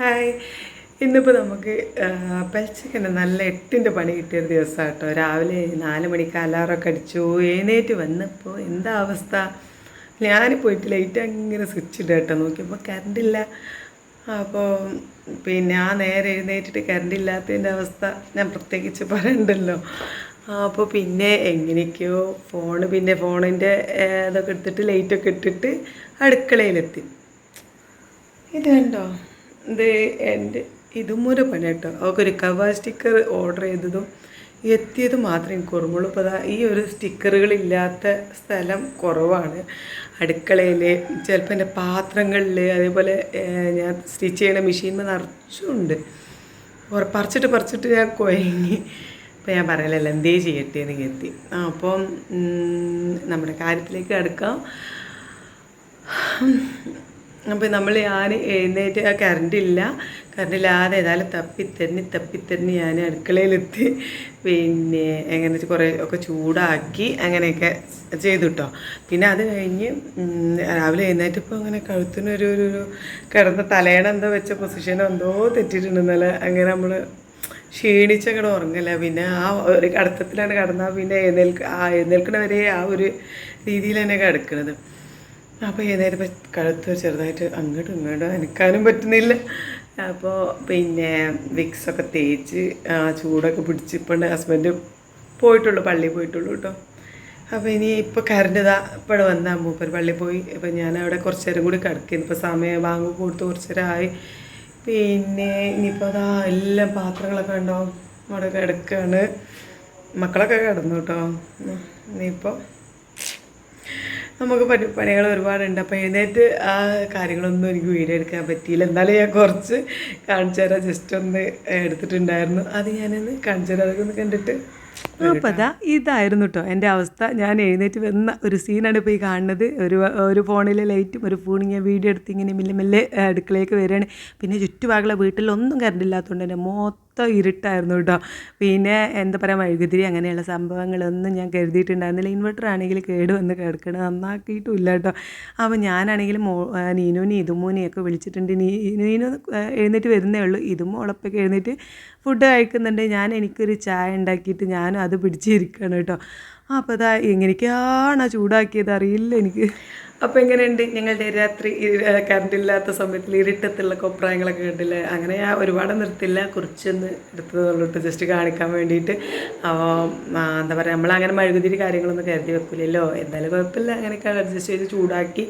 Hi ഇന്നിപ്പോൾ നമുക്ക് പലിച്ചക്കന്റെ നല്ല എട്ടിന്റെ പണി കിട്ടിയൊരു ദിവസം കേട്ടോ രാവിലെ നാല് മണിക്ക് അലാറൊക്കെ അടിച്ചു. എഴുന്നേറ്റ് വന്നപ്പോൾ എന്താ അവസ്ഥ? ഞാൻ പോയിട്ട് ലൈറ്റ് അങ്ങനെ സ്വിച്ച് ഇടുക കേട്ടോ. നോക്കിയപ്പോൾ കറണ്ടില്ല അപ്പോൾ പിന്നെ ആ നേരെ എഴുന്നേറ്റിട്ട് കറണ്ട് ഇല്ലാത്തതിന്റെ അവസ്ഥ ഞാൻ പ്രത്യേകിച്ച് പറയണ്ടല്ലോ. അപ്പോൾ പിന്നെ എങ്ങനെയൊക്കെയോ ഫോണ് പിന്നെ ഫോണിന്റെ ഇതൊക്കെ എടുത്തിട്ട് ലൈറ്റൊക്കെ ഇട്ടിട്ട് അടുക്കളയിലെത്തി. ഇത് കണ്ടോ? ഇത് എന്റെ ഇതും ഒരു പണി കേട്ടോ. അവൾക്കൊരു കവ സ്റ്റിക്കർ ഓർഡർ ചെയ്തതും എത്തിയത് മാത്രമേ എനിക്ക് ഓർമ്മയുള്ളൂ. അപ്പോൾ ഈ ഒരു സ്റ്റിക്കറുകളില്ലാത്ത സ്ഥലം കുറവാണ്. അടുക്കളയിൽ ചിലപ്പോൾ എന്റെ പാത്രങ്ങളിൽ അതേപോലെ ഞാൻ സ്റ്റിച്ച് ചെയ്യണ മെഷീനിൽ നിറച്ചുണ്ട്. പറിച്ചിട്ട് പറിച്ചിട്ട് ഞാൻ കൊയങ്ങി. അപ്പോൾ ഞാൻ പറയലല്ല എന്തേ ചെയ്യട്ടെ എന്ന് എത്തി അപ്പം നമ്മുടെ കാര്യത്തിലേക്ക് അടുക്കാം. അപ്പോൾ നമ്മൾ ഞാൻ എഴുന്നേറ്റ് ആ കറണ്ടില്ല കറണ്ടില്ലാതെ ഏതായാലും തപ്പിത്തെറിഞ്ഞ് തപ്പിത്തെറിഞ്ഞ് ഞാൻ അടുക്കളയിലെത്തി. പിന്നെ എങ്ങനെ കുറേ ഒക്കെ ചൂടാക്കി അങ്ങനെയൊക്കെ ചെയ്തു കേട്ടോ പിന്നെ അത് കഴിഞ്ഞ് രാവിലെ എഴുന്നേറ്റപ്പോൾ അങ്ങനെ കഴുത്തിനൊരു ഒരു ഒരു കിടന്ന തലേണ എന്തോ വെച്ച പൊസിഷൻ എന്തോ തെറ്റിയിട്ടുണ്ടെന്നല്ല അങ്ങനെ നമ്മൾ ക്ഷീണിച്ചങ്ങടെ ഉറങ്ങല്ല. പിന്നെ ആ ഒരു കടത്തത്തിലാണ് കിടന്നാൽ പിന്നെ എഴുന്നേൽക്ക ആ എഴുന്നേൽക്കണ വരെ ആ ഒരു രീതിയിൽ തന്നെ കിടക്കുന്നത് അപ്പോൾ ഏതായാലും കഴുത്ത് ചെറുതായിട്ട് അങ്ങോട്ടും ഇങ്ങോട്ടും അനക്കാനും പറ്റുന്നില്ല. അപ്പോൾ പിന്നെ വിക്സൊക്കെ തേച്ച് ചൂടൊക്കെ പിടിച്ച് ഇപ്പം ഹസ്ബൻഡ് പോയിട്ടുള്ളൂ പള്ളിയിൽ പോയിട്ടുള്ളൂ കേട്ടോ അപ്പോൾ ഇനി ഇപ്പോൾ കറണ്ട് ഇതാ ഇപ്പോൾ വന്ന മൂപ്പർ പള്ളിയിൽ പോയി. അപ്പോൾ ഞാൻ അവിടെ കുറച്ച് നേരം കൂടി കിടക്കുന്നു ഇപ്പോൾ സമയം വാങ്ങും കൊടുത്ത് കുറച്ച് നേരമായി പിന്നെ ഇനിയിപ്പോൾ അതാ എല്ലാം പാത്രങ്ങളൊക്കെ ഉണ്ടോ അവിടെ കിടക്കുകയാണ് മക്കളൊക്കെ കിടന്നു കേട്ടോ. ഇനിയിപ്പോൾ നമുക്ക് പണി പണികൾ ഒരുപാടുണ്ട്. അപ്പോൾ എഴുന്നേറ്റ് ആ കാര്യങ്ങളൊന്നും എനിക്ക് വീഡിയോ എടുക്കാൻ പറ്റിയില്ല. എന്നാലും ഞാൻ കുറച്ച് കാണിച്ചു തരാം ജസ്റ്റ് ഒന്ന് എടുത്തിട്ടുണ്ടായിരുന്നു. അത് ഞാനൊന്ന് കാണിച്ചു തരാം അതൊക്കെ ഒന്ന് കണ്ടിട്ട് അപ്പോൾ അതാ ഇതായിരുന്നു കേട്ടോ എന്റെ അവസ്ഥ. ഞാൻ എഴുന്നേറ്റ് വന്ന ഒരു സീനാണ് ഇപ്പോൾ ഈ കാണുന്നത്. ഒരു ഒരു ഫോണിലെ ലൈറ്റും ഒരു ഫോണിൽ ഞാൻ വീഡിയോ എടുത്ത് ഇങ്ങനെ മെല്ലെ മെല്ലെ അടുക്കളയിലേക്ക് വരികയാണ്. പിന്നെ ചുറ്റുപാടുള്ള വീട്ടിലൊന്നും കറണ്ട് ഇല്ലാത്തതുകൊണ്ട് തന്നെ മൊത്തം ഇരുട്ടായിരുന്നു കേട്ടോ. പിന്നെ എന്താ പറയുക മെഴുകുതിരി അങ്ങനെയുള്ള സംഭവങ്ങളൊന്നും ഞാൻ കരുതിയിട്ടുണ്ടായിരുന്നില്ല. ഇൻവെർട്ടർ ആണെങ്കിൽ കേട് വന്ന് കിടക്കണം നന്നാക്കിയിട്ടില്ല കേട്ടോ. അപ്പോൾ ഞാനാണെങ്കിൽ മോ നീനുവിനെ ഇതുമോനെയൊക്കെ വിളിച്ചിട്ടുണ്ട്. നീ നീനു എഴുന്നേറ്റ് വരുന്നേ ഉള്ളൂ. ഇതും ഉളപ്പൊക്കെ എഴുന്നേറ്റ് ഫുഡ് കഴിക്കുന്നുണ്ട്. ഞാൻ എനിക്കൊരു ചായ ഉണ്ടാക്കിയിട്ട് ഞാനും അത് പിടിച്ചിരിക്കണം കേട്ടോ. അപ്പോൾ അതാ എങ്ങനെയൊക്കെയാണ് ആ ചൂടാക്കിയത്? അറിയില്ല എനിക്ക്. അപ്പോൾ എങ്ങനെയുണ്ട്? ഞങ്ങളുടെ രാത്രി കറണ്ടില്ലാത്ത സമയത്തിൽ ഇരുട്ടത്തുള്ള കൊപ്രായങ്ങളൊക്കെ കണ്ടില്ലേ? അങ്ങനെ ഞാൻ ഒരുപാട് നിർത്തില്ല. കുറച്ചൊന്ന് എടുത്തതുള്ളൂ ജസ്റ്റ് കാണിക്കാൻ വേണ്ടിയിട്ട്. അപ്പോൾ എന്താ പറയുക നമ്മളങ്ങനെ മെഴുകുതിരി കാര്യങ്ങളൊന്നും കരുതി വെക്കില്ലല്ലോ എന്തായാലും കുഴപ്പമില്ല. അങ്ങനെയൊക്കെ അഡ്ജസ്റ്റ് ചെയ്ത് ചൂടാക്കി.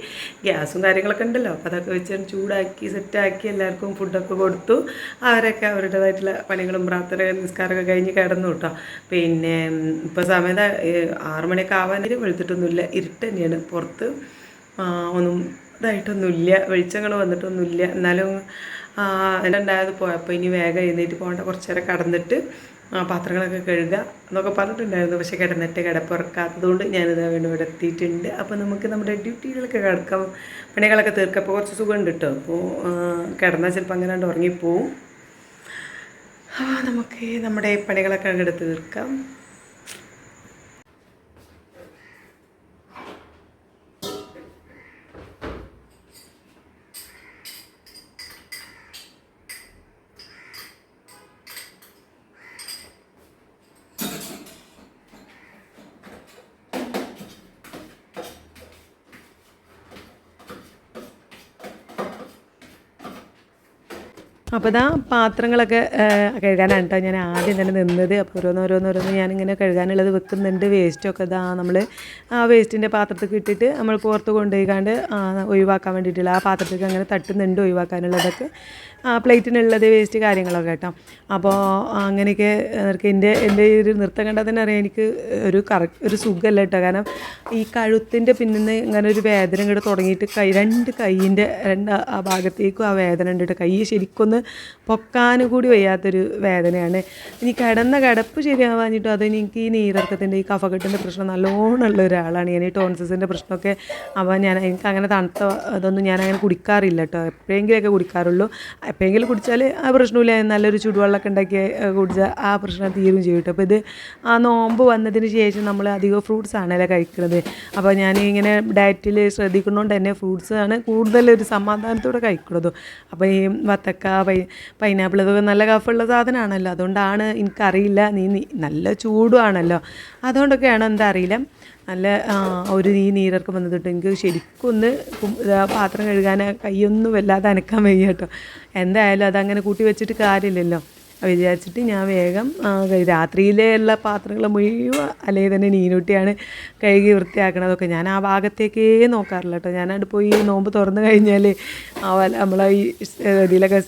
ഗ്യാസും കാര്യങ്ങളൊക്കെ ഉണ്ടല്ലോ. അപ്പോൾ അതൊക്കെ വെച്ച് ചൂടാക്കി സെറ്റാക്കി എല്ലാവർക്കും ഫുഡൊക്കെ കൊടുത്തു. അവരൊക്കെ അവരുടേതായിട്ടുള്ള പണികളും പ്രാർത്ഥന നിസ്കാരമൊക്കെ കഴിഞ്ഞ് കിടന്നു കേട്ടോ. പിന്നെ ഇപ്പോൾ സമയത്ത് ആറ് മണിയൊക്കെ ആവാനും വെളുത്തിട്ടൊന്നുമില്ല. ഇരുട്ട് തന്നെയാണ്. പുറത്ത് ഒന്നും ഇതായിട്ടൊന്നുമില്ല. വെളിച്ചങ്ങൾ വന്നിട്ടൊന്നുമില്ല. എന്നാലും ഉണ്ടായത് പോയപ്പോൾ ഇനി വേഗം എഴുന്നേറ്റ് പോകേണ്ട. കുറച്ച് നേരം കടന്നിട്ട് പാത്രങ്ങളൊക്കെ കഴുകുക എന്നൊക്കെ പറഞ്ഞിട്ടുണ്ടായിരുന്നു. പക്ഷേ കിടന്നിട്ട് കിടപ്പുറക്കാത്തത് കൊണ്ട് ഞാനിത് വീണ്ടും ഇവിടെ എത്തിയിട്ടുണ്ട്. അപ്പോൾ നമുക്ക് നമ്മുടെ ഡ്യൂട്ടികളൊക്കെ കിടക്കാം. പണികളൊക്കെ തീർക്കപ്പോൾ കുറച്ച് സുഖമുണ്ട് കേട്ടോ. അപ്പോൾ കിടന്നാൽ ചിലപ്പോൾ അങ്ങനെ ഉറങ്ങിപ്പോവും. നമുക്ക് നമ്മുടെ പണികളൊക്കെ അങ്ങോട്ട് തീർക്കാം. അപ്പോൾ ഇതാ പാത്രങ്ങളൊക്കെ കഴുകാനാണ് കേട്ടോ ഞാൻ ആദ്യം തന്നെ നിന്നത്. അപ്പോൾ ഓരോന്നോരോന്നോരോന്ന് ഞാനിങ്ങനെ കഴുകാനുള്ളത് വെക്കുന്നുണ്ട്. വേസ്റ്റൊക്കെ ഇതാ നമ്മൾ ആ വേസ്റ്റിന്റെ പാത്രത്തിൽ ഇട്ടിട്ട് നമ്മൾ പുറത്ത് കൊണ്ടുപോയിക്കാണ്ട് ഒഴിവാക്കാൻ വേണ്ടിയിട്ടുള്ള ആ പാത്രത്തിൽ അങ്ങനെ തട്ടുന്നുണ്ട് ഒഴിവാക്കാനുള്ളതൊക്കെ. ആ പ്ലേറ്റിനുള്ളത് വേസ്റ്റ് കാര്യങ്ങളൊക്കെ കേട്ടോ അപ്പോൾ അങ്ങനെയൊക്കെ എനിക്ക് എന്റെ എന്റെ ഈ ഒരു നൃത്തം കണ്ടാൽ തന്നെ അറിയാം എനിക്ക് ഒരു കറക്റ്റ് ഒരു സുഖമല്ല കേട്ടോ കാരണം ഈ കഴുത്തിന്റെ പിന്നിൽ പിന്നിന്ന് ഇങ്ങനെ ഒരു വേദന ഇങ്ങോട്ട് തുടങ്ങിയിട്ട് കൈ രണ്ട് കൈയിന്റെ രണ്ട് ആ ഭാഗത്തേക്കും ആ വേദന ഉണ്ട് കേട്ടോ കൈ ശരിക്കൊന്ന് പൊക്കാൻ കൂടി വയ്യാത്തൊരു വേദനയാണ്. ഇനി കിടന്ന കിടപ്പ് ശരിയാവാഞ്ഞിട്ടും അത് എനിക്ക് ഈ നീരിറക്കത്തിന്റെ ഈ കഫക്കെട്ടിന്റെ പ്രശ്നം നല്ലോണം ഉള്ള ഒരാളാണ്. ഞാൻ ഈ ടോൺസിന്റെ പ്രശ്നമൊക്കെ അപ്പോൾ ഞാൻ എനിക്ക് അങ്ങനെ തണുത്ത അതൊന്നും ഞാൻ അങ്ങനെ കുടിക്കാറില്ല കേട്ടോ. എപ്പോഴെങ്കിലുമൊക്കെ കുടിക്കാറുള്ളൂ. എപ്പോഴെങ്കിലും കുടിച്ചാൽ ആ പ്രശ്നമില്ല. നല്ലൊരു ചൂടുവെള്ളമൊക്കെ ഉണ്ടാക്കി കുടിച്ചാൽ ആ പ്രശ്നം തീരും ചെയ്യും കേട്ടോ. അപ്പോൾ ഇത് ആ നോമ്പ് വന്നതിന് ശേഷം നമ്മൾ അധികം ഫ്രൂട്ട്സ് ആണല്ലോ കഴിക്കുന്നത് അപ്പോൾ ഞാൻ ഇങ്ങനെ ഡയറ്റിൽ ശ്രദ്ധിക്കുന്നതുകൊണ്ട് തന്നെ ഫ്രൂട്ട്സ് ആണ് കൂടുതലൊരു സമാധാനത്തോടെ കഴിക്കുന്നത് അപ്പോൾ ഈ വത്തക്ക പൈ പൈനാപ്പിൾ ഇതൊക്കെ നല്ല കഫുള്ള സാധനമാണല്ലോ അതുകൊണ്ടാണ് എനിക്കറിയില്ല. നീ നല്ല ചൂടുവാണല്ലോ. അതുകൊണ്ടൊക്കെയാണ് എന്താ അറിയില്ല. നല്ല ഒരു ഈ നീരിറക്കം വന്നിട്ട് എനിക്ക് ശരിക്കും ഒന്ന് പാത്രം കഴുകാൻ കൈയൊന്നും വല്ലാതെ അനക്കാൻ വയ്യ കേട്ടോ. എന്തായാലും അതങ്ങനെ കൂട്ടി വെച്ചിട്ട് കാര്യമില്ലല്ലോ. വിചാരിച്ചിട്ട് ഞാൻ വേഗം ആ, കഴി- രാത്രിയിലെ ഉള്ള പാത്രങ്ങൾ മുഴുവൻ അല്ലെങ്കിൽ തന്നെ നീനൂട്ടിയാണ് കഴുകി വൃത്തിയാക്കണതൊക്കെ ഞാൻ ആ ഭാഗത്തേക്കേ നോക്കാറില്ല കേട്ടോ. ഞാനവിടെ പോയി നോമ്പ് തുറന്നു കഴിഞ്ഞാൽ നമ്മളെ ഈ ഇതിലൊക്കെ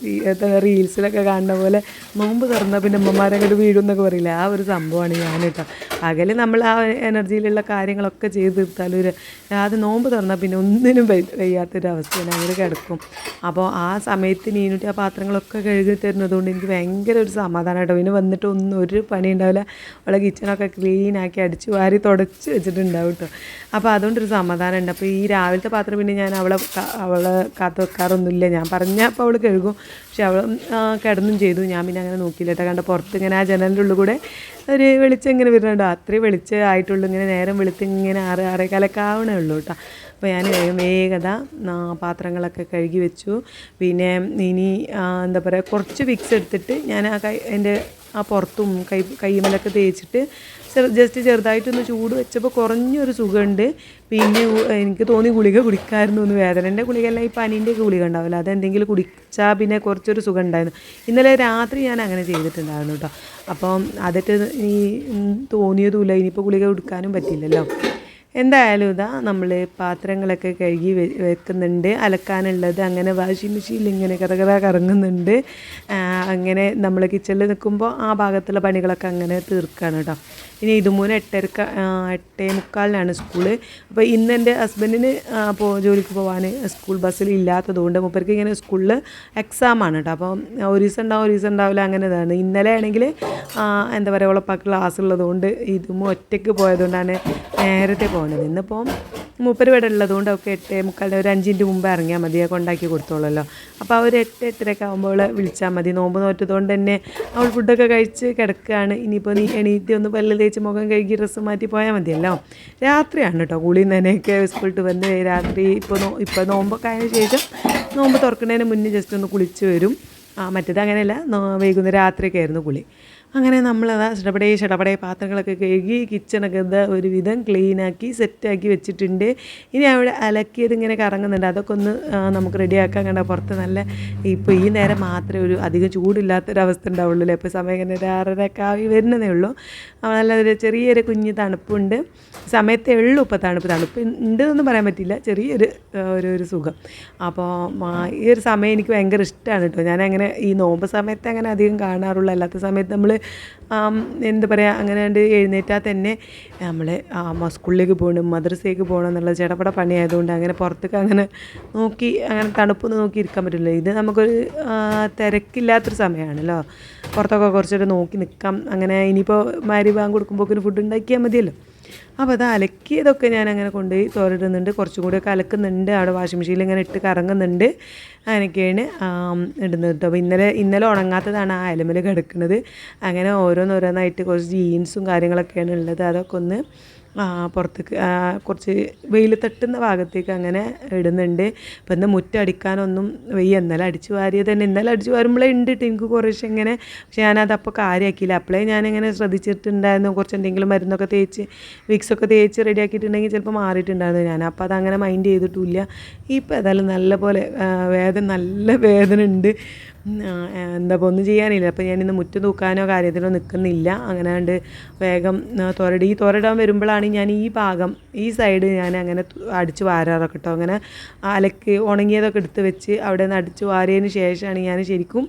റീൽസിലൊക്കെ കാണുന്ന പോലെ നോമ്പ് തുറന്നാൽ പിന്നെ അമ്മമാരങ്ങോട്ട് വീഴും എന്നൊക്കെ പറയില്ല? ആ ഒരു സംഭവമാണ് ഞാൻ കേട്ടോ. അകലെ നമ്മൾ ആ എനർജിയിലുള്ള കാര്യങ്ങളൊക്കെ ചെയ്ത് തീർത്താലും ഒരു അത് നോമ്പ് തുറന്നാൽ പിന്നെ ഒന്നിനും വയ്യ- വയ്യാത്തൊരവസ്ഥയാണ് അങ്ങനെ കിടക്കും. അപ്പോൾ ആ സമയത്ത് നീനൂട്ടി ആ പാത്രങ്ങളൊക്കെ കഴുകി തരുന്നതുകൊണ്ട് എനിക്ക് ഭയങ്കര ഒരു സമാധാനം കേട്ടോ. പിന്നെ വന്നിട്ട് ഒന്നും ഒരു പണി ഉണ്ടാവില്ല. അവളെ കിച്ചണൊക്കെ ക്ലീനാക്കി അടിച്ച് വാരി തുടച്ച് വെച്ചിട്ടുണ്ടാവും കേട്ടോ അപ്പോൾ അതുകൊണ്ടൊരു സമാധാനം ഉണ്ട്. അപ്പോൾ ഈ രാവിലത്തെ പാത്രം പിന്നെ ഞാൻ അവളെ അവളെ കാത്തു വെക്കാറൊന്നുമില്ല. ഞാൻ പറഞ്ഞപ്പോൾ അവൾ കഴുകും. പക്ഷെ അവൾ കിടന്നും ചെയ്തു. ഞാൻ പിന്നെ അങ്ങനെ നോക്കിയില്ല കേട്ടോ. കണ്ട പുറത്ത് ഇങ്ങനെ ആ ജനലിന്റെ ഉള്ളിൽ കൂടെ ഒരു വെളിച്ചം ഇങ്ങനെ വരുന്നുണ്ടോ അത്രയും വെളിച്ചം ആയിട്ടുള്ളൂ. ഇങ്ങനെ നേരം വെളുത്ത് ഇങ്ങനെ ആറ് ആറേക്കാലൊക്കെ ആവണേ ഉള്ളൂ കേട്ടോ. അപ്പോൾ ഞാൻ വേഗം വേഗത പാത്രങ്ങളൊക്കെ കഴുകി വെച്ചു. പിന്നെ ഇനി എന്താ പറയുക കുറച്ച് വിക്സ് എടുത്തിട്ട് ഞാൻ ആ കൈ എന്റെ ആ പുറത്തും കൈ കൈമലൊക്കെ തേച്ചിട്ട് ജസ്റ്റ് ചെറുതായിട്ടൊന്ന് ചൂട് വെച്ചപ്പോൾ കുറഞ്ഞൊരു സുഖമുണ്ട് പിന്നെ എനിക്ക് തോന്നി ഗുളിക കുടിക്കായിരുന്നു വേദനേന്റെ വേദനന്റെ ഗുളികയല്ല ഈ പനീന്റെ ഗുളിക ഉണ്ടാവില്ല. അതെന്തെങ്കിലും കുടിച്ചാൽ പിന്നെ കുറച്ചൊരു സുഖം ഉണ്ടായിരുന്നു. ഇന്നലെ രാത്രി ഞാൻ അങ്ങനെ ചെയ്തിട്ടുണ്ടായിരുന്നു കേട്ടോ അപ്പം അതൊക്കെ ഈ തോന്നിയതുമില്ല. ഇനിയിപ്പോൾ ഗുളിക കൊടുക്കാനും പറ്റില്ലല്ലോ. എന്തായാലും ഇതാ നമ്മൾ പാത്രങ്ങളൊക്കെ കഴുകി വെക്കുന്നുണ്ട്. അലക്കാനുള്ളത് അങ്ങനെ വാഷിംഗ് മെഷീനിൽ ഇങ്ങനെ കഥകഥ കറങ്ങുന്നുണ്ട്. അങ്ങനെ നമ്മൾ കിച്ചണിൽ നിൽക്കുമ്പോൾ ആ ഭാഗത്തുള്ള പണികളൊക്കെ അങ്ങനെ തീർക്കുകയാണ് കേട്ടോ ഇനി ഇതുമൂന്ന് എട്ടരക്ക എട്ടേ മുക്കാലിനാണ് സ്കൂൾ. അപ്പോൾ ഇന്ന് എന്റെ ഹസ്ബൻഡിന് പോ ജോലിക്ക് പോകാൻ സ്കൂൾ ബസ്സിൽ ഇല്ലാത്തതുകൊണ്ട് മുപ്പർക്ക് ഇങ്ങനെ സ്കൂളിൽ എക്സാമാണ് കേട്ടോ. അപ്പോൾ ഒരു ദിവസം ഉണ്ടാവും ഒരു ദിവസം ഉണ്ടാവില്ല അങ്ങനെ ഇതാണ്. ഇന്നലെ ആണെങ്കിൽ എന്താ പറയുക ഉളപ്പാക്ക് ക്ലാസ് ഉള്ളതുകൊണ്ട് ഇതും ഒറ്റയ്ക്ക് പോയതുകൊണ്ടാണ് നേരത്തെ പോകുന്നത് ഇന്നിപ്പോൾ മൂപ്പർ ഇവിടെ ഉള്ളതുകൊണ്ട് ഒക്കെ എട്ട് മുക്കാലിന് ഒരു അഞ്ചിന്റെ മുമ്പ് ഇറങ്ങിയാൽ മതി കൊണ്ടാക്കി കൊടുത്തോളല്ലോ. അപ്പോൾ അവർ എട്ട് എട്ടരയൊക്കെ ആകുമ്പോൾ വിളിച്ചാൽ മതി. നോമ്പ് നോറ്റതുകൊണ്ട് തന്നെ അവൾ ഫുഡൊക്കെ കഴിച്ച് കിടക്കുകയാണ് ഇനിയിപ്പോൾ നീ എണീറ്റ് ഒന്ന് പല്ല് തേച്ച് മുഖം കഴുകി ഡ്രസ്സ് മാറ്റി പോയാൽ മതിയല്ലോ. രാത്രിയാണ് കേട്ടോ കുളി നനയൊക്കെ സ്കൂളിട്ട് വന്ന് രാത്രി ഇപ്പോൾ നോ ഇപ്പോൾ നോമ്പൊക്കെ ആയതിനു ശേഷം നോമ്പ് തുറക്കുന്നതിന് മുന്നേ ജസ്റ്റ് ഒന്ന് കുളിച്ച് വരും. ആ മറ്റേത് അങ്ങനെയല്ല വൈകുന്നേരം രാത്രിയൊക്കെ ആയിരുന്നു കുളി. അങ്ങനെ നമ്മളത് ഷടപടേ ഷടപടേ പാത്രങ്ങളൊക്കെ കഴുകി കിച്ചണൊക്കെ എന്താ ഒരുവിധം ക്ലീനാക്കി സെറ്റാക്കി വെച്ചിട്ടുണ്ട്. ഇനി അവിടെ അലക്കിയത് ഇങ്ങനെ കറങ്ങുന്നുണ്ട്. അതൊക്കെ ഒന്ന് നമുക്ക് റെഡിയാക്കാൻ കണ്ട പുറത്ത് നല്ല ഇപ്പോൾ ഈ നേരം മാത്രമേ ഒരു അധികം ചൂടില്ലാത്തൊരവസ്ഥ ഉണ്ടാവുള്ളൂ അല്ലേ ഇപ്പോൾ സമയം ഇങ്ങനെ ഒരു ആറരയൊക്കെ ആയി വരുന്നതേ ഉള്ളൂ. നല്ല ഒരു ചെറിയൊരു കുഞ്ഞ് തണുപ്പുണ്ട്. സമയത്തേ ഉള്ളൂ ഇപ്പോൾ തണുപ്പ്. തണുപ്പ് ഉണ്ട് എന്ന് പറയാൻ പറ്റില്ല. ചെറിയൊരു ഒരു ഒരു സുഖം. അപ്പോൾ ഈ ഒരു സമയം എനിക്ക് ഭയങ്കര ഇഷ്ടമാണ് കേട്ടോ. ഞാനങ്ങനെ ഈ നോമ്പ് സമയത്ത് അങ്ങനെ അധികം കാണാറുള്ളൂ അല്ലാത്ത സമയത്ത് നമ്മൾ എന്താ പറയുക അങ്ങനെ കണ്ട് എഴുന്നേറ്റാൽ തന്നെ നമ്മൾ സ്കൂളിലേക്ക് പോകണം മദ്രസയിലേക്ക് പോകണം എന്നുള്ള ചെടപട പണിയായതുകൊണ്ട് അങ്ങനെ പുറത്തേക്ക് അങ്ങനെ നോക്കി അങ്ങനെ തണുപ്പൊന്നും നോക്കി ഇരിക്കാൻ പറ്റില്ല ഇത് നമുക്കൊരു തിരക്കില്ലാത്തൊരു സമയമാണല്ലോ. പുറത്തൊക്കെ കുറച്ചൊരു നോക്കി നിൽക്കാം അങ്ങനെ ഇനിയിപ്പോൾ മാരി ബാങ്ക് കൊടുക്കുമ്പോൾ ഫുഡ് ഉണ്ടാക്കിയാൽ മതിയല്ലോ. അപ്പോൾ അത് അലക്കിയതൊക്കെ ഞാൻ അങ്ങനെ കൊണ്ടുപോയി തോരിടുന്നുണ്ട് കുറച്ചും കൂടിയൊക്കെ അലക്കുന്നുണ്ട്. അവിടെ വാഷിംഗ് മെഷീനിൽ ഇങ്ങനെ ഇട്ട് കറങ്ങുന്നുണ്ട്. അങ്ങനെയൊക്കെയാണ് ഇടുന്നത് കേട്ടോ അപ്പോൾ ഇന്നലെ ഇന്നലെ ഉണങ്ങാത്തതാണ് ആ അലമൽ കിടക്കുന്നത്. അങ്ങനെ ഓരോന്നോരോന്നായിട്ട് കുറച്ച് ജീൻസും കാര്യങ്ങളൊക്കെയാണ് ഉള്ളത്. അതൊക്കെ ഒന്ന് പുറത്തേക്ക് കുറച്ച് വെയിൽ തട്ടുന്ന ഭാഗത്തേക്ക് അങ്ങനെ ഇടുന്നുണ്ട്. അപ്പം ഇന്ന് മുറ്റടിക്കാനൊന്നും വെയ്യ. ഇന്നലെ അടിച്ചു വാരിയത് തന്നെ. ഇന്നലെ അടിച്ചു വാരുമ്പോഴേ ഉണ്ട് എനിക്ക് കുറേശ്ശെ ഇങ്ങനെ. പക്ഷെ ഞാനത് അപ്പോൾ കാര്യമാക്കിയില്ല അപ്പോഴേ ഞാനിങ്ങനെ ശ്രദ്ധിച്ചിട്ടുണ്ടായിരുന്നു. കുറച്ച് എന്തെങ്കിലും മരുന്നൊക്കെ തേച്ച് വിക്സൊക്കെ തേച്ച് റെഡിയാക്കിയിട്ടുണ്ടെങ്കിൽ ചിലപ്പോൾ മാറിയിട്ടുണ്ടായിരുന്നു ഞാൻ. അപ്പോൾ അതങ്ങനെ മൈൻഡ് ചെയ്തിട്ടില്ല ഇപ്പോൾ ഏതായാലും നല്ല പോലെ വേദന നല്ല വേദന ഉണ്ട്. എന്താ ഒന്നും ചെയ്യാനില്ല. അപ്പോൾ ഞാനിന്ന് മുറ്റം തൂക്കാനോ കാര്യത്തിനോ നിൽക്കുന്നില്ല അങ്ങനെ കണ്ട് വേഗം തുരടി. ഈ തുരടാൻ വരുമ്പോഴാണ് ഞാൻ ഈ ഭാഗം ഈ സൈഡ് ഞാൻ അങ്ങനെ അടിച്ച് വാരാറൊക്കെ കേട്ടോ അങ്ങനെ അലക്ക് ഉണങ്ങിയതൊക്കെ എടുത്ത് വെച്ച് അവിടെ നിന്ന് അടിച്ച് വാരിയതിന് ശേഷമാണ് ഞാൻ ശരിക്കും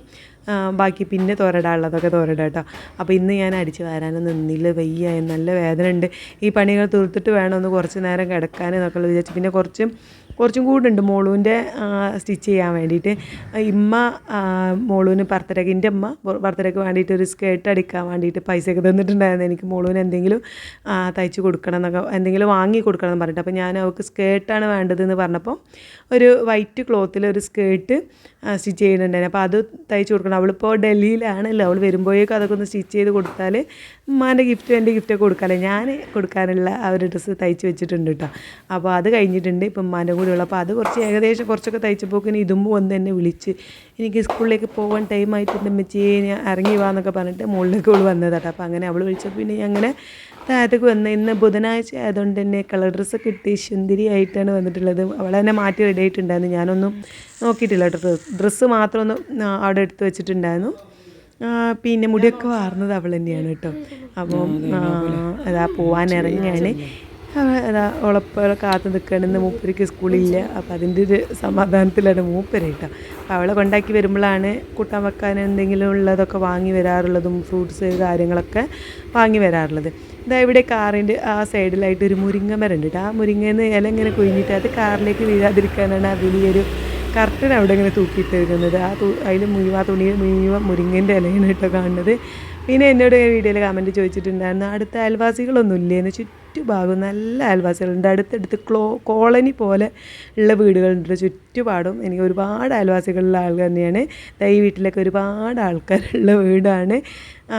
ബാക്കി പിന്നെ തോരടാനുള്ളതൊക്കെ തോരട കേട്ടോ അപ്പോൾ ഇന്ന് ഞാൻ അടിച്ച് വാരാനും നിന്നില്ല വയ്യ നല്ല വേദന ഉണ്ട്. ഈ പണികൾ തീർത്തിട്ട് വേണം ഒന്ന് കുറച്ച് നേരം കിടക്കാൻ എന്നൊക്കെ വിചാരിച്ചു. പിന്നെ കുറച്ച് കുറച്ചും കൂടെ ഉണ്ട് മോളൂന്റെ സ്റ്റിച്ച് ചെയ്യാൻ വേണ്ടിയിട്ട്. ഇമ്മ മോളൂന് ബർത്ത്ഡേക്ക് എന്റെ അമ്മ ബർത്ത്ഡേക്ക് വേണ്ടിയിട്ട് ഒരു സ്കേർട്ട് അടിക്കാൻ വേണ്ടിയിട്ട് പൈസയൊക്കെ തന്നിട്ടുണ്ടായിരുന്നു. എനിക്ക് മോളൂന് എന്തെങ്കിലും തയ്ച്ച് കൊടുക്കണം എന്നൊക്കെ എന്തെങ്കിലും വാങ്ങി കൊടുക്കണം എന്ന് പറഞ്ഞിട്ട്. അപ്പോൾ ഞാൻ അവൾക്ക് സ്കേർട്ടാണ് വേണ്ടതെന്ന് പറഞ്ഞപ്പോൾ ഒരു വൈറ്റ് ക്ലോത്തിൽ ഒരു സ്കേർട്ട് സ്റ്റിച്ച് ചെയ്യുന്നുണ്ടായിരുന്നു. അപ്പോൾ അത് തയ്ച്ച് കൊടുക്കണം അവളിപ്പോൾ ഡൽഹിയിലാണല്ലോ. അവൾ വരുമ്പോഴേക്കും അതൊക്കെ ഒന്ന് സ്റ്റിച്ച് ചെയ്ത് കൊടുത്താൽ ഉമ്മാന്റെ ഗിഫ്റ്റും എന്റെ ഗിഫ്റ്റൊക്കെ കൊടുക്കാമല്ലോ ഞാൻ കൊടുക്കാനുള്ള ആ ഒരു ഡ്രസ്സ് തയ്ച്ച് വെച്ചിട്ടുണ്ട് കേട്ടോ അപ്പോൾ അത് കഴിഞ്ഞിട്ടുണ്ട് ഇപ്പം ഉമ്മാന്റെ കൂടെ കൂടി ഉള്ളൂ അപ്പോൾ അത് കുറച്ച് ഏകദേശം കുറച്ചൊക്കെ തയ്ച്ചപ്പോക്കിന് ഇതുമ്പ് വന്ന് എന്നെ വിളിച്ച് എനിക്ക് സ്കൂളിലേക്ക് പോകാൻ ടൈം ആയിട്ടുണ്ട്. അമ്മച്ചിയെ ഞാൻ ഇറങ്ങി വാന്നൊക്കെ പറഞ്ഞിട്ട് മുകളിലേക്ക് അവൾ വന്നതാട്ടോ അപ്പോൾ അങ്ങനെ അവൾ വിളിച്ചപ്പോൾ പിന്നെ അങ്ങനെ താഴത്തേക്ക് വന്ന് ഇന്ന് ബുധനാഴ്ച ആയതുകൊണ്ട് തന്നെ കളർ ഡ്രസ്സ് ഇട്ട് ശുന്തിരിയായിട്ടാണ് വന്നിട്ടുള്ളത്. അവളെ തന്നെ മാറ്റി റെഡി ആയിട്ടുണ്ടായിരുന്നു. ഞാനൊന്നും നോക്കിയിട്ടില്ല. കേട്ടോ ഡ്രസ്സ് മാത്രം ഒന്ന് അവിടെ എടുത്ത് വെച്ചിട്ടുണ്ടായിരുന്നു. പിന്നെ മുടിയൊക്കെ വാർന്നത് അവൾ തന്നെയാണ് കേട്ടോ. അപ്പം അതാ പോവാൻ ഉളപ്പോളെ കാത്തു നിൽക്കണമെന്ന് മൂപ്പരിക്ക് സ്കൂളില്ല. അപ്പോൾ അതിന്റെ ഒരു സമാധാനത്തിലാണ് മൂപ്പര കേട്ടോ. അപ്പോൾ അവളെ കൊണ്ടാക്കി വരുമ്പോഴാണ് കൂട്ടാൻ വെക്കാൻ എന്തെങ്കിലും ഉള്ളതൊക്കെ വാങ്ങി വരാറുള്ളതും ഫ്രൂട്ട്സ് കാര്യങ്ങളൊക്കെ വാങ്ങി വരാറുള്ളത്. ഇതാ ഇവിടെ കാറിന്റെ ആ സൈഡിലായിട്ട് ഒരു മുരിങ്ങ മരം ഉണ്ട് ആ മുരിങ്ങയിൽ നിന്ന് ഇല ഇങ്ങനെ കൊഴിഞ്ഞിട്ട് അത് കാറിലേക്ക് വീഴാതിരിക്കാനാണ് ആ വലിയൊരു കർട്ടൻ അവിടെ ഇങ്ങനെ തൂക്കിയിട്ടിരിക്കുന്നത്. ആ തു അതിൽ മുഴുവൻ ആ തുണി മുഴുവൻ മുരിങ്ങന്റെ ഇലയാണ് കേട്ടോ കാണുന്നത്. പിന്നെ എന്നോട് വീഡിയോയിൽ കമന്റ് ചോദിച്ചിട്ടുണ്ടായിരുന്നു അടുത്ത അയൽവാസികളൊന്നും ഇല്ലേന്ന് ചുറ്റുഭാഗം നല്ല അയൽവാസികളുണ്ട്. അടുത്തടുത്ത് ക്ലോ കോളനി പോലെ ഉള്ള വീടുകളുണ്ട്. ചുറ്റുപാടും എനിക്ക് ഒരുപാട് അയൽവാസികളുള്ള ആൾക്കാർ തന്നെയാണ്. ഈ വീട്ടിലൊക്കെ ഒരുപാട് ആൾക്കാരുള്ള വീടാണ്.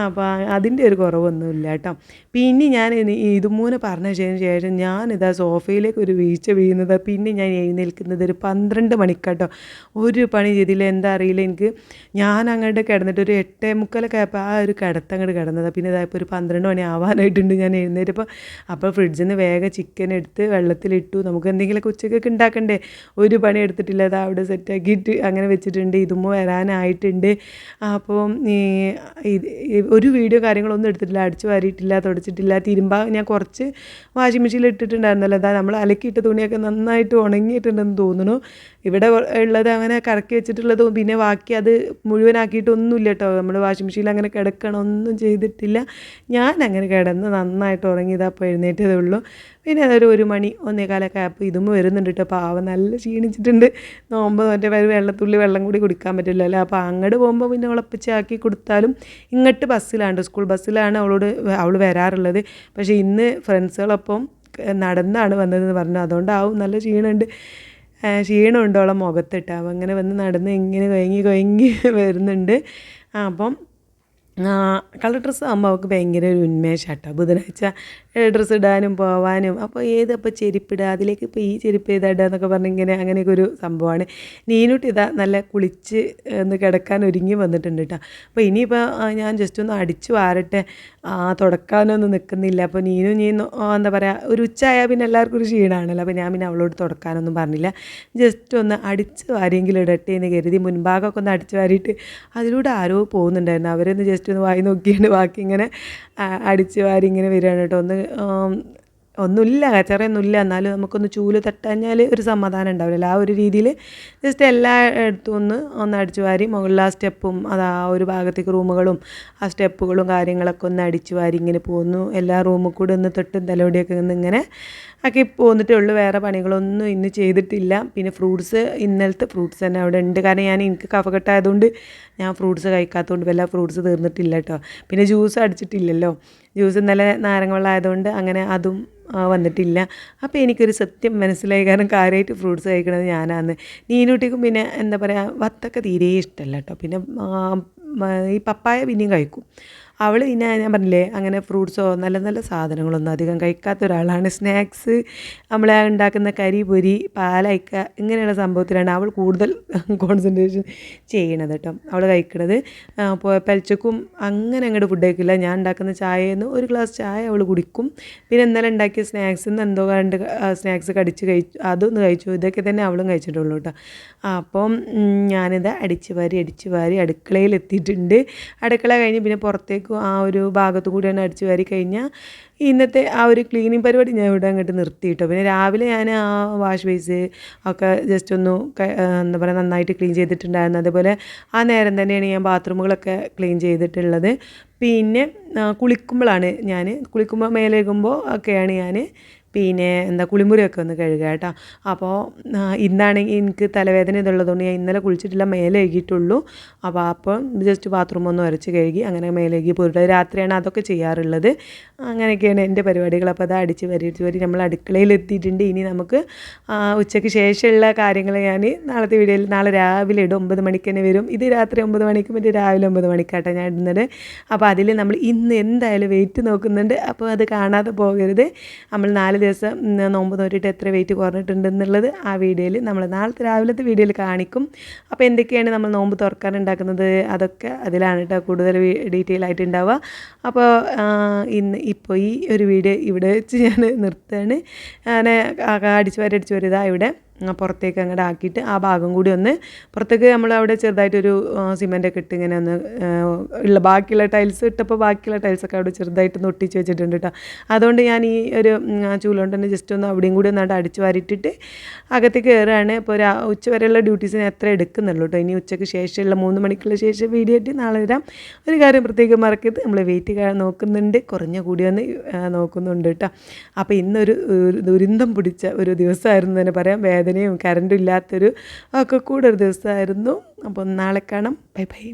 അപ്പോൾ അതിന്റെ ഒരു കുറവൊന്നുമില്ല കേട്ടോ. പിന്നെ ഞാൻ ഇതുമൂന്ന് പറഞ്ഞ ശേഷം ഞാനിതാ സോഫയിലേക്ക് ഒരു വീഴ്ച വീഴുന്നത്. പിന്നെ ഞാൻ എഴുന്നേൽക്കുന്നത് ഒരു പന്ത്രണ്ട് മണിക്കാട്ടോ. ഒരു പണി ചെയ്തില്ല. എന്താ അറിയില്ല എനിക്ക്. ഞാൻ അങ്ങോട്ട് കിടന്നിട്ട് ഒരു എട്ടേ മുക്കാലൊക്കെ ആ ഒരു കിടത്തങ്ങോട്ട് കിടന്നത്. പിന്നെ ഇതായപ്പോൾ ഒരു പന്ത്രണ്ട് മണി ആവാനായിട്ടുണ്ട് ഞാൻ എഴുന്നേറ്റപ്പോൾ. അപ്പോൾ ഫ്രിഡ്ജിൽ നിന്ന് വേഗം ചിക്കൻ എടുത്ത് വെള്ളത്തിലിട്ടു. നമുക്ക് എന്തെങ്കിലുമൊക്കെ ഉച്ചക്കൊക്കെ ഉണ്ടാക്കണ്ടേ ഒരു പണി എടുത്തിട്ടില്ല. അത് അവിടെ സെറ്റാക്കിയിട്ട് അങ്ങനെ വെച്ചിട്ടുണ്ട്. ഇതുമ്മ വരാനായിട്ടുണ്ട്. അപ്പോൾ ഒരു വീഡിയോ കാര്യങ്ങളൊന്നും എടുത്തിട്ടില്ല. അടിച്ചു വാരിയിട്ടില്ല തുടച്ചിട്ടില്ല. തിരുമ്പാ ഞാൻ കുറച്ച് വാഷിംഗ് മെഷീനിൽ ഇട്ടിട്ടുണ്ടായിരുന്നല്ലോ. അതാ നമ്മൾ അലക്കിയിട്ട തുണിയൊക്കെ നന്നായിട്ട് ഉണങ്ങിയിട്ടുണ്ടെന്ന് തോന്നുന്നു. ഇവിടെ ഉള്ളത് അങ്ങനെ കറക്കി വെച്ചിട്ടുള്ളതും പിന്നെ ബാക്കി അത് മുഴുവനാക്കിയിട്ടൊന്നുമില്ല കേട്ടോ നമ്മൾ വാഷിംഗ് മെഷീനിൽ അങ്ങനെ കിടക്കണം ഒന്നും ചെയ്തിട്ടില്ല. ഞാൻ അങ്ങനെ കിടന്ന് നന്നായിട്ട് ഉറങ്ങിയതാ അപ്പോൾ എഴുന്നേറ്റതേ ഉള്ളൂ. പിന്നെ അതൊരു ഒരു മണി ഒന്നേകാലൊക്കെ ആയപ്പോൾ ഇതും വരുന്നുണ്ട് കേട്ടോ പാവം നല്ല ക്ഷീണിച്ചിട്ടുണ്ട്. നോമ്പ് മറ്റേ വരെ വെള്ളത്തുള്ളി വെള്ളം കൂടി കുടിക്കാൻ പറ്റില്ല അല്ലേ അപ്പോൾ അങ്ങോട്ട് പോകുമ്പോൾ പിന്നെ ഉളപ്പിച്ചാക്കി കൊടുത്താലും ഇങ്ങോട്ട് ബസ്സിലാണ് സ്കൂൾ ബസ്സിലാണ് അവളോട് അവൾ വരാറുള്ളത്. പക്ഷേ ഇന്ന് ഫ്രണ്ട്സുകളൊപ്പം നടന്നാണ് വന്നതെന്ന് പറഞ്ഞു. അതുകൊണ്ടാവും നല്ല ക്ഷീണമുണ്ട് ക്ഷീണമുണ്ട് അവളെ മുഖത്തിട്ട്. അപ്പം അങ്ങനെ വന്ന് നടന്ന് ഇങ്ങനെ കൊയങ്ങി കൊയങ്ങി വരുന്നുണ്ട്. അപ്പം കളർ ഡ്രസ്സ് ആകുമ്പോൾ അവൾക്ക് ഭയങ്കര ഒരു ഉന്മേഷാട്ടോ. ബുധനാഴ്ച ഡ്രസ്സ് ഇടാനും പോവാനും. അപ്പോൾ ഏത് അപ്പോൾ ചെരുപ്പിടുക അതിലേക്ക് ഇപ്പോൾ ഈ ചെരുപ്പ് ഏതാ ഇടുക എന്നൊക്കെ പറഞ്ഞ് ഇങ്ങനെ അങ്ങനെയൊക്കെ ഒരു സംഭവമാണ് നീനുട്ടി ഇതാ നല്ല കുളിച്ച് ഒന്ന് കിടക്കാൻ ഒരുങ്ങി വന്നിട്ടുണ്ട് കേട്ടോ അപ്പോൾ ഇനിയിപ്പോൾ ഞാൻ ജസ്റ്റ് ഒന്ന് അടിച്ചു വാരട്ടെ. തുടക്കാനൊന്നും നിൽക്കുന്നില്ല അപ്പോൾ നീനു നീ എന്താ പറയുക ഒരു ഉച്ചയായാൽ പിന്നെ എല്ലാവർക്കും ഒരു ക്ഷീണമാണല്ലോ അപ്പോൾ ഞാൻ പിന്നെ അവളോട് തുടക്കാനൊന്നും പറഞ്ഞില്ല. ജസ്റ്റ് ഒന്ന് അടിച്ച് വാരിയെങ്കിലും ഇടട്ടെ എന്ന് കരുതി മുൻഭാഗമൊക്കെ ഒന്ന് അടിച്ച് വാരിയിട്ട് അതിലൂടെ ആരോ പോകുന്നുണ്ടായിരുന്നു. അവരൊന്ന് ജസ്റ്റ് ഒന്ന് വായി നോക്കിയാണ്. ബാക്കി ഇങ്ങനെ അടിച്ച് വാരി ഇങ്ങനെ വരികയാണ് കേട്ടോ. ഒന്ന് ഒന്നുമില്ല കച്ചറയൊന്നുമില്ല. എന്നാലും നമുക്കൊന്ന് ചൂൽ തട്ടഞ്ഞാൽ ഒരു സമാധാനം ഉണ്ടാവില്ല ആ ഒരു രീതിയിൽ ജസ്റ്റ് എല്ലാ ഇടത്തും ഒന്ന് ഒന്ന് അടിച്ചു വാരി മുകളിൽ ആ സ്റ്റെപ്പും അത് ആ ഒരു ഭാഗത്തേക്ക് റൂമുകളും ആ സ്റ്റെപ്പുകളും കാര്യങ്ങളൊക്കെ ഒന്ന് അടിച്ചു വാരി ഇങ്ങനെ പോകുന്നു എല്ലാ റൂമിൽ കൂടെ ഒന്ന് തൊട്ടും തലോടിയൊക്കെ ഒന്ന് ഇങ്ങനെ ആക്കി പോന്നിട്ടേ ഉള്ളൂ. വേറെ പണികളൊന്നും ഇന്ന് ചെയ്തിട്ടില്ല. പിന്നെ ഫ്രൂട്ട്സ് ഇന്നലത്തെ ഫ്രൂട്ട്സ് തന്നെ അവിടെ ഉണ്ട്. കാരണം ഞാൻ എനിക്ക് കഫക്കെട്ടായതുകൊണ്ട് ഞാൻ ഫ്രൂട്ട്സ് കഴിക്കാത്തതുകൊണ്ട് വല്ല ഫ്രൂട്ട്സ് തീർന്നിട്ടില്ല കേട്ടോ. പിന്നെ ജ്യൂസ് അടിച്ചിട്ടില്ലല്ലോ. ജ്യൂസ് ഇന്നലെ നാരങ്ങ വെള്ളമായതുകൊണ്ട് അങ്ങനെ അതും വന്നിട്ടില്ല. അപ്പോൾ എനിക്കൊരു സത്യം മനസ്സിലായി. കാരണം കാര്യമായിട്ട് ഫ്രൂട്ട്സ് കഴിക്കണത് ഞാനാണ് നീനൂട്ടിക്കും പിന്നെ എന്താ പറയുക വത്തൊക്കെ തീരെ ഇഷ്ടമല്ല കേട്ടോ. പിന്നെ ഈ പപ്പായ പിന്നെയും കഴിക്കും. അവൾ പിന്നെ ഞാൻ പറഞ്ഞില്ലേ അങ്ങനെ ഫ്രൂട്ട്സോ നല്ല നല്ല സാധനങ്ങളൊന്നും അധികം കഴിക്കാത്ത ഒരാളാണ്. സ്നാക്സ് നമ്മൾ ഉണ്ടാക്കുന്ന കരി പൊരി പാലയക്ക ഇങ്ങനെയുള്ള സംഭവത്തിലാണ് അവൾ കൂടുതൽ കോൺസെൻട്രേഷൻ ചെയ്യണത് കേട്ടോ. അവൾ കഴിക്കണത്. അപ്പോൾ പെൽച്ചക്കും അങ്ങനെ അങ്ങോട്ട് ഫുഡ് കഴിക്കില്ല. ഞാൻ ഉണ്ടാക്കുന്ന ചായയിൽ ഒരു ഗ്ലാസ് ചായ അവൾ കുടിക്കും. പിന്നെ ഇന്നലെ ഉണ്ടാക്കിയ സ്നാക്സിൽ നിന്ന് എന്തോ കണ്ട് സ്നാക്സ് കടിച്ച് കഴിച്ചു അതൊന്ന് കഴിച്ചു. ഇതൊക്കെ തന്നെ അവളും കഴിച്ചിട്ടുള്ളൂ കേട്ടോ. അപ്പം ഞാനിത് അടിച്ച് വാരി അടിച്ച് വാരി അടുക്കളയിൽ എത്തിയിട്ടുണ്ട്. അടുക്കള കഴിഞ്ഞ് പിന്നെ പുറത്തേക്ക് ആ ഒരു ഭാഗത്തു കൂടിയാണ് അടിച്ചു വാരി കഴിഞ്ഞാൽ ഇന്നത്തെ ആ ഒരു ക്ലീനിങ് പരിപാടി ഞാൻ ഇവിടെ അങ്ങോട്ട് നിർത്തി കേട്ടോ. പിന്നെ രാവിലെ ഞാൻ ആ വാഷ് ബേസ് ഒക്കെ ജസ്റ്റ് ഒന്ന് എന്താ പറയുക നന്നായിട്ട് ക്ലീൻ ചെയ്തിട്ടുണ്ടായിരുന്നു. അതുപോലെ ആ നേരം തന്നെയാണ് ഞാൻ ബാത്റൂമുകളൊക്കെ ക്ലീൻ ചെയ്തിട്ടുള്ളത്. പിന്നെ കുളിക്കുമ്പോഴാണ് ഞാൻ കുളിക്കുമ്പോൾ മേലേകുമ്പോൾ ഒക്കെയാണ് ഞാൻ പിന്നെ എന്താ കുളിമുറിയൊക്കെ ഒന്ന് കഴുകുക കേട്ടോ. അപ്പോൾ ഇന്നാണെങ്കിൽ എനിക്ക് തലവേദന ഇതുള്ളതുകൊണ്ട് ഞാൻ ഇന്നലെ കുളിച്ചിട്ടില്ല മേലെ കഴുകിയിട്ടുള്ളൂ. അപ്പോൾ അപ്പോൾ ജസ്റ്റ് ബാത്റൂം ഒന്ന് ഉരച്ച് കഴുകി അങ്ങനെ മേലെ കഴുകി പോയിട്ടുള്ളത് രാത്രിയാണ് അതൊക്കെ ചെയ്യാറുള്ളത്. അങ്ങനെയൊക്കെയാണ് എന്റെ പരിപാടികൾ. അപ്പോൾ അത് അടിച്ച് വരിച്ച് വരി നമ്മൾ അടുക്കളയിൽ എത്തിയിട്ടുണ്ട്. ഇനി നമുക്ക് ഉച്ചയ്ക്ക് ശേഷമുള്ള കാര്യങ്ങൾ ഞാൻ നാളത്തെ വീഡിയോയിൽ നാളെ രാവിലെ ഇടും. ഒമ്പത് മണിക്ക് തന്നെ വരും. ഇത് രാത്രി ഒമ്പത് മണിക്ക് മറ്റേ രാവിലെ ഒമ്പത് മണിക്കാട്ടോ ഞാൻ ഇടുന്നത്. അപ്പോൾ അതിൽ നമ്മൾ ഇന്ന് എന്തായാലും വെയിറ്റ് നോക്കുന്നുണ്ട്. അപ്പോൾ അത് കാണാതെ പോകരുത്. നമ്മൾ നാല് ദിവസം നോമ്പ് നോറ്റിട്ട് എത്ര വെയിറ്റ് കുറഞ്ഞിട്ടുണ്ട് എന്നുള്ളത് ആ വീഡിയോയിൽ നമ്മൾ നാളത്തെ രാവിലത്തെ വീഡിയോയിൽ കാണിക്കും. അപ്പോൾ എന്തൊക്കെയാണ് നമ്മൾ നോമ്പ് തുറക്കാൻ ഉണ്ടാക്കുന്നത്? അതൊക്കെ അതിലാണ് കേട്ടോ കൂടുതൽ ഡീറ്റെയിൽ ആയിട്ട് ഉണ്ടാവുക. അപ്പോൾ ഇന്ന് ഇപ്പോൾ ഈ ഒരു വീഡിയോ ഇവിടെ വെച്ച് ഞാൻ നിർത്തുകയാണ്. ഞാൻ അടിച്ചു വരടിച്ചു അടിച്ചു വാരി ഇതാ ഇവിടെ. പുറത്തേക്ക് അങ്ങോട്ട് ആക്കിയിട്ട് ആ ഭാഗം കൂടി ഒന്ന് പുറത്തേക്ക് നമ്മൾ അവിടെ ചെറുതായിട്ടൊരു സിമെന്റ് ഒക്കെ ഇട്ട് ഇങ്ങനെ ഒന്ന് ഉള്ള ബാക്കിയുള്ള ടൈൽസ് ഇട്ടപ്പോൾ ബാക്കിയുള്ള ടൈൽസൊക്കെ അവിടെ ചെറുതായിട്ടൊന്ന് ഒട്ടിച്ച് വെച്ചിട്ടുണ്ട് കേട്ടോ അതുകൊണ്ട് ഞാൻ ഈ ഒരു ചൂലുകൊണ്ട് തന്നെ ജസ്റ്റ് ഒന്ന് അവിടെയും കൂടി ഒന്നാണ്ട് അടിച്ചു വാരിട്ടിട്ട് അകത്തേക്ക് കയറുകയാണ് ഇപ്പോൾ ഒരു ഉച്ചവരെയുള്ള ഡ്യൂട്ടീസിന് എത്ര എടുക്കുന്നുള്ളൂ കേട്ടോ ഇനി ഉച്ചയ്ക്ക് ശേഷമുള്ള മൂന്ന് മണിക്കുള്ള ശേഷം വീഡിയോ ആയിട്ട് നാളെ വരാം. ഒരു കാര്യം പ്രത്യേകം മറക്കരുത്. നമ്മൾ വെയിറ്റ് നോക്കുന്നുണ്ട്. കുറഞ്ഞ കൂടി ഒന്ന് നോക്കുന്നുണ്ട് കേട്ടോ അപ്പോൾ ഇന്നൊരു ദുരിന്തം ദുരന്തം പിടിച്ച ഒരു ദിവസമായിരുന്നു തന്നെ പറയാം. വേദനയും കറണ്ടും ഇല്ലാത്തൊരു ഒക്കെ കൂടെ ഒരു ദിവസമായിരുന്നു. അപ്പോൾ നാളെ കാണാം. Bye bye.